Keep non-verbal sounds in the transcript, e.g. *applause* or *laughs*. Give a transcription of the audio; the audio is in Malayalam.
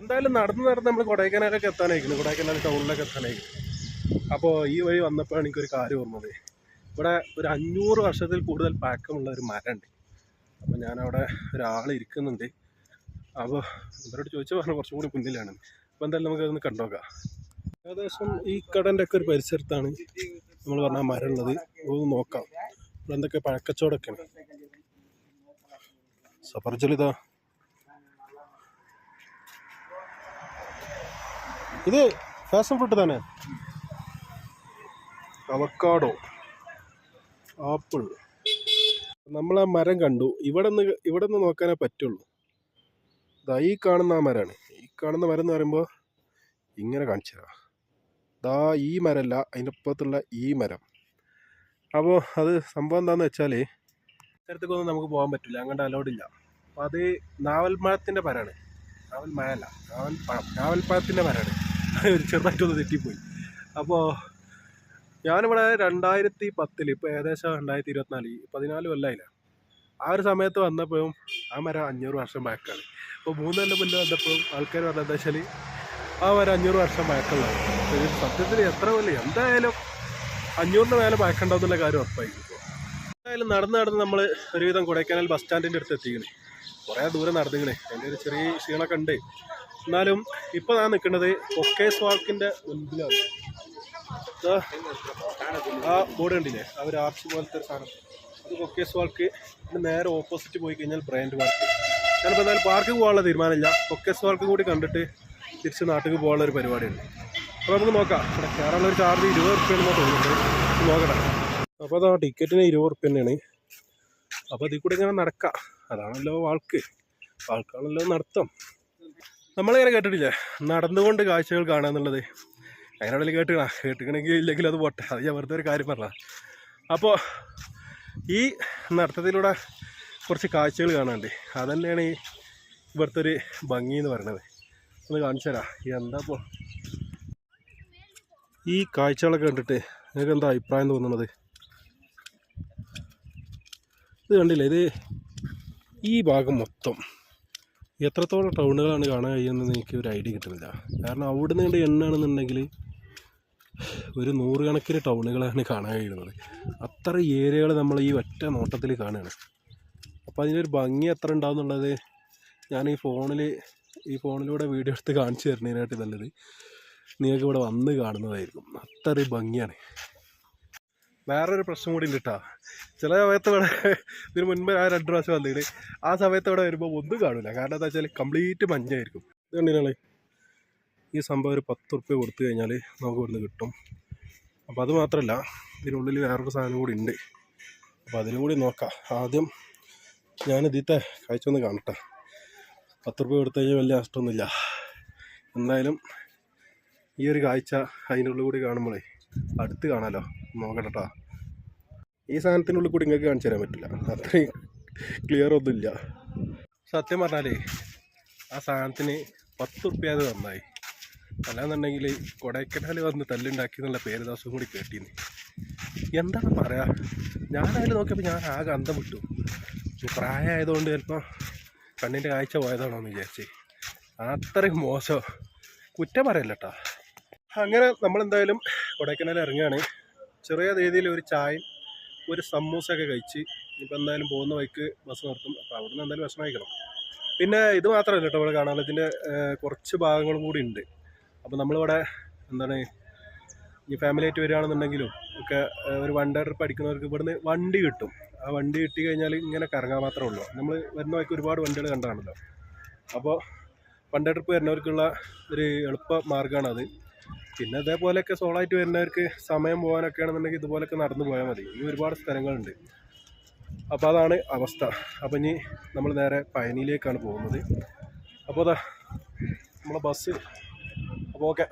എന്തായാലും നടന്ന് നടന്ന് നമ്മൾ കൊടൈക്കനാലൊക്കെ എത്താനായിരിക്കുന്നു. കൊടൈക്കനാൽ ടൗണിലൊക്കെ എത്താനായിരിക്കും അപ്പോൾ ഈ വഴി വന്നപ്പോഴാണ് എനിക്കൊരു കാര്യം ഓർമ്മത് ഇവിടെ ഒരു അഞ്ഞൂറ് വർഷത്തിൽ കൂടുതൽ പാക്കമുള്ള ഒരു മരമുണ്ട്. അപ്പോൾ ഞാനവിടെ ഒരാൾ ഇരിക്കുന്നുണ്ട്. അപ്പോൾ ഇവരോട് ചോദിച്ചാൽ പറഞ്ഞു കുറച്ചും കൂടി മുന്നിലാണ് അപ്പോൾ എന്തായാലും നമുക്ക് അതൊന്ന് കണ്ടോക്കാം. ഏകദേശം ഈ കടന്റെ ഒക്കെ ഒരു പരിസരത്താണ് നമ്മൾ പറഞ്ഞ മരം ഉള്ളത് ഒന്ന് നോക്കാം. ഇവിടെ എന്തൊക്കെ പഴക്കച്ചോടൊക്കെയാണ് സഫർജലിതാ. ഇത് ഫാഷൻ ഫ്രൂട്ട് തന്നെ. Avocado apple. നമ്മൾ ആ മരം കണ്ടു. ഇവിടെ നിന്ന് ഇവിടെ നിന്ന് നോക്കാനേ പറ്റുള്ളൂ. ഇതാ ഈ കാണുന്ന ആ മരമാണ് ഈ കാണുന്ന മരം എന്ന് പറയുമ്പോൾ ഇങ്ങനെ കാണിച്ചാ ഇതാ ദാ ഈ മരമല്ല അതിന്റെ അപ്പുറത്തുള്ള ഈ മരം. അപ്പോൾ അത് സംഭവം എന്താണെന്ന് വെച്ചാൽ ഇത്തരത്തേക്കൊന്നും നമുക്ക് പോകാൻ പറ്റില്ല. അങ്ങോട്ട് അലോഡ് ഇല്ല. അപ്പോൾ അത് നാവൽമഴത്തിന്റെ മരമാണ് നാവൽ മഴയല്ല നാവൽ പഴം നാവൽപ്പഴത്തിന്റെ മരമാണ് ഒരു ചെറുതായിട്ടൊന്ന് തെറ്റിപ്പോയി. അപ്പോൾ ഞാനിവിടെ രണ്ടായിരത്തി പത്തിൽ ഇപ്പോൾ ഏകദേശം രണ്ടായിരത്തി ഇരുപത്തിനാല് പതിനാല് കൊല്ലമായില്ല ആ ഒരു സമയത്ത് വന്നപ്പോഴും ആ മരം അഞ്ഞൂറ് വർഷം പഴക്കമാണ് അപ്പോൾ മൂന്ന് കൊല്ലം മുന്നേ വന്നപ്പോഴും ആൾക്കാർ പറഞ്ഞത് വെച്ചാൽ ആ മരം അഞ്ഞൂറ് വർഷം പഴക്കമുള്ളതാണ് സത്യത്തിൽ എത്ര കൊല്ലം എന്തായാലും അഞ്ഞൂറിന് മേലെ പഴക്കണ്ടാവുന്നുള്ള കാര്യം ഉറപ്പായിരിക്കും ഇപ്പോൾ എന്തായാലും നടന്ന് നടന്ന് നമ്മൾ ഒരുവിധം കൊടൈക്കനാൽ ബസ് സ്റ്റാൻഡിന്റെ അടുത്ത് എത്തിക്കണേ. കുറേ ദൂരം നടന്നിങ്ങനെ അതിന്റെ ഒരു ചെറിയ ക്ഷീണമൊക്കെ ഉണ്ട്. എന്നാലും ഇപ്പോൾ ഞാൻ നിൽക്കുന്നത് കൊക്കേസ് വാക്കിന്റെ മുൻപിലാണ്. ആ ബോർഡ് കണ്ടില്ലേ അവർ ആർച്ച് പോലത്തെ ഒരു സാധനം. അത് കൊക്കേസ് വാൾക്ക് നേരെ ഓപ്പോസിറ്റ് പോയി കഴിഞ്ഞാൽ ബ്രാൻഡ് വാർക്ക് ഞാനിപ്പോൾ എന്തായാലും പാർക്ക് പോകാനുള്ള തീരുമാനമില്ല. കൊക്കേസ് വാർക്ക് കൂടി കണ്ടിട്ട് തിരിച്ച് നാട്ടിൽ പോകാനുള്ള ഒരു പരിപാടിയുണ്ട്. അപ്പോൾ നമുക്ക് നോക്കാം. ഇവിടെ കയറാനുള്ള ഒരു ചാർജ് ഇരുപത് റുപ്യാണെന്ന് തോന്നുന്നുണ്ട് നോക്കട്ടെ. അപ്പോൾ അതാ ടിക്കറ്റിന് ഇരുപത് റുപ്യ തന്നെയാണ്. അപ്പോൾ അതിൽ കൂടി ഇങ്ങനെ നടക്കാം. അതാണല്ലോ വാൾക്ക്. വാൾക്കാണല്ലോ നടത്തം നമ്മളിങ്ങനെ കേട്ടിട്ടില്ലേ? നടന്നുകൊണ്ട് കാഴ്ചകൾ കാണുക എന്നുള്ളത്. അവിടെ കേട്ടുകണ കേട്ടുകണമെങ്കിൽ ഇല്ലെങ്കിൽ അത് പോട്ടെ. അത് ഞാൻ വെറുതെ ഒരു കാര്യം പറഞ്ഞ അപ്പോൾ ഈ നടത്തത്തിലൂടെ കുറച്ച് കാഴ്ചകൾ കാണാണ്ട് അതന്നെയാണ് ഈ ഇവിടുത്തെ ഒരു ഭംഗി എന്ന് പറയണത്. ഒന്ന് കാണിച്ചു തരാം. എന്താ ഇപ്പോൾ ഈ കാഴ്ചകളൊക്കെ കണ്ടിട്ട് നിങ്ങൾക്ക് എന്താ അഭിപ്രായം തോന്നുന്നത്? ഇത് കണ്ടില്ലേ? ഇത് ഈ ഭാഗം മൊത്തം. എത്രത്തോളം ടൗണുകളാണ് കാണാൻ കഴിയുന്നത് എനിക്ക് ഒരു ഐഡിയ കിട്ടുന്നില്ല. കാരണം അവിടെ നിന്ന് എണ്ണാണെന്നുണ്ടെങ്കിൽ ഒരു നൂറുകണക്കിന് ടൗണുകളാണ് കാണാൻ കഴിയുന്നത്. അത്ര ഏരിയകൾ നമ്മൾ ഈ ഒറ്റ നോട്ടത്തിൽ കാണുകയാണ്. അപ്പോൾ അതിനൊരു ഭംഗി എത്ര ഉണ്ടാവുന്നുള്ളത് ഞാൻ ഈ ഫോണിൽ ഈ ഫോണിലൂടെ വീഡിയോ എടുത്ത് കാണിച്ചു തരുന്നതിനായിട്ട് നല്ലത് നിങ്ങൾക്ക് ഇവിടെ വന്ന് കാണുന്നതായിരിക്കും. അത്ര ഭംഗിയാണ്. വേറൊരു പ്രശ്നം കൂടി ഉണ്ട് കേട്ടോ ചില സമയത്ത് ഇവിടെ *laughs* ഇതിന് മുൻപ് ആ രണ്ട് പ്രാവശ്യം വന്നിട്ട് ആ സമയത്ത് ഇവിടെ വരുമ്പോൾ ഒന്നും കാണില്ല കാരണം എന്താ വെച്ചാൽ കംപ്ലീറ്റ് മഞ്ഞായിരിക്കും ഇത് കണ്ടിനാളെ ഈ സംഭവം ഒരു പത്ത് ഉറുപ്പ്യ കൊടുത്തു കഴിഞ്ഞാൽ നമുക്ക് ഇവിടുന്ന് കിട്ടും. അപ്പോൾ അത് മാത്രമല്ല ഇതിനുള്ളിൽ വേറൊരു സാധനം കൂടി ഉണ്ട്. അപ്പോൾ അതിനും കൂടി നോക്കാം. ആദ്യം ഞാൻ ഇതിത്തെ കാഴ്ച ഒന്ന് കാണട്ടെ. പത്ത് ഉറുപ്പ്യ കൊടുത്തു കഴിഞ്ഞാൽ വലിയ നഷ്ടമൊന്നുമില്ല. എന്തായാലും ഈ ഒരു കാഴ്ച അതിനുള്ളിൽ കൂടി കാണുമ്പോഴേ അടുത്ത് കാണാമല്ലോ നോക്കട്ടെ ട്ടോ. ഈ സാധനത്തിനുള്ളിൽ കൂടി നിങ്ങൾക്ക് കാണിച്ചു തരാൻ പറ്റില്ല. അത്രയും ക്ലിയർ ഒന്നുമില്ല സത്യം പറഞ്ഞാലേ ആ സാധനത്തിന് പത്ത് റുപ്യ അത് നന്നായി. അല്ലാന്നുണ്ടെങ്കിൽ കൊടൈക്കനാൽ വന്ന് തല്ലുണ്ടാക്കി എന്നുള്ള പേര് ദിവസം കൂടി കേട്ടിന്ന്. എന്താണ് പറയാ? ഞാനതിൽ നോക്കിയപ്പോൾ ഞാൻ ആകെ അന്തം വിട്ടു പ്രായമായതുകൊണ്ട് ചിലപ്പോൾ കണ്ണിന്റെ കാഴ്ച പോയതാണോ എന്ന് വിചാരിച്ചേ. അത്രയും മോശം. കുറ്റം പറയല്ല കേട്ടോ അങ്ങനെ നമ്മളെന്തായാലും കൊടൈക്കനാൽ ഇറങ്ങുകയാണ്. ചെറിയ രീതിയിൽ ഒരു ചായയും ഒരു സമൂസയൊക്കെ കഴിച്ച് ഇപ്പം എന്തായാലും പോകുന്ന വഴിക്ക് ബസ് നിർത്തും. അപ്പോൾ അവിടുന്ന് എന്തായാലും ഭക്ഷണം കഴിക്കണം. പിന്നെ ഇത് മാത്രമല്ല കേട്ടോ ഇവിടെ കാണാൻ ഇതിന്റെ കുറച്ച് ഭാഗങ്ങളും കൂടി ഉണ്ട്. അപ്പോൾ നമ്മളിവിടെ എന്താണ് ഈ ഫാമിലി ആയിട്ട് വരികയാണെന്നുണ്ടെങ്കിലും ഒക്കെ ഒരു വൺ ഡേ ട്രിപ്പ് അടിക്കുന്നവർക്ക് ഇവിടുന്ന് വണ്ടി കിട്ടും. ആ വണ്ടി കിട്ടി കഴിഞ്ഞാൽ ഇങ്ങനെ കറങ്ങാൻ മാത്രമേ ഉള്ളൂ. നമ്മൾ വരുന്ന വഴിക്ക് ഒരുപാട് വണ്ടികൾ കണ്ടതാണല്ലോ അപ്പോൾ വൺ ഡേ ട്രിപ്പ് വരുന്നവർക്കുള്ള ഒരു എളുപ്പ മാർഗമാണത്. പിന്നെ അതേപോലെയൊക്കെ സോളായിട്ട് വരുന്നവർക്ക് സമയം പോകാനൊക്കെ ആണെന്നുണ്ടെങ്കിൽ ഇതുപോലൊക്കെ നടന്നു പോയാൽ മതി. ഇനി ഒരുപാട് സ്ഥലങ്ങളുണ്ട്. അപ്പോൾ അതാണ് അവസ്ഥ. അപ്പോൾ ഇനി നമ്മൾ നേരെ പയനിയിലേക്കാണ് പോകുന്നത്. അപ്പോൾ അതാ നമ്മളെ ബസ് അപ്പോൾ ഓക്കെ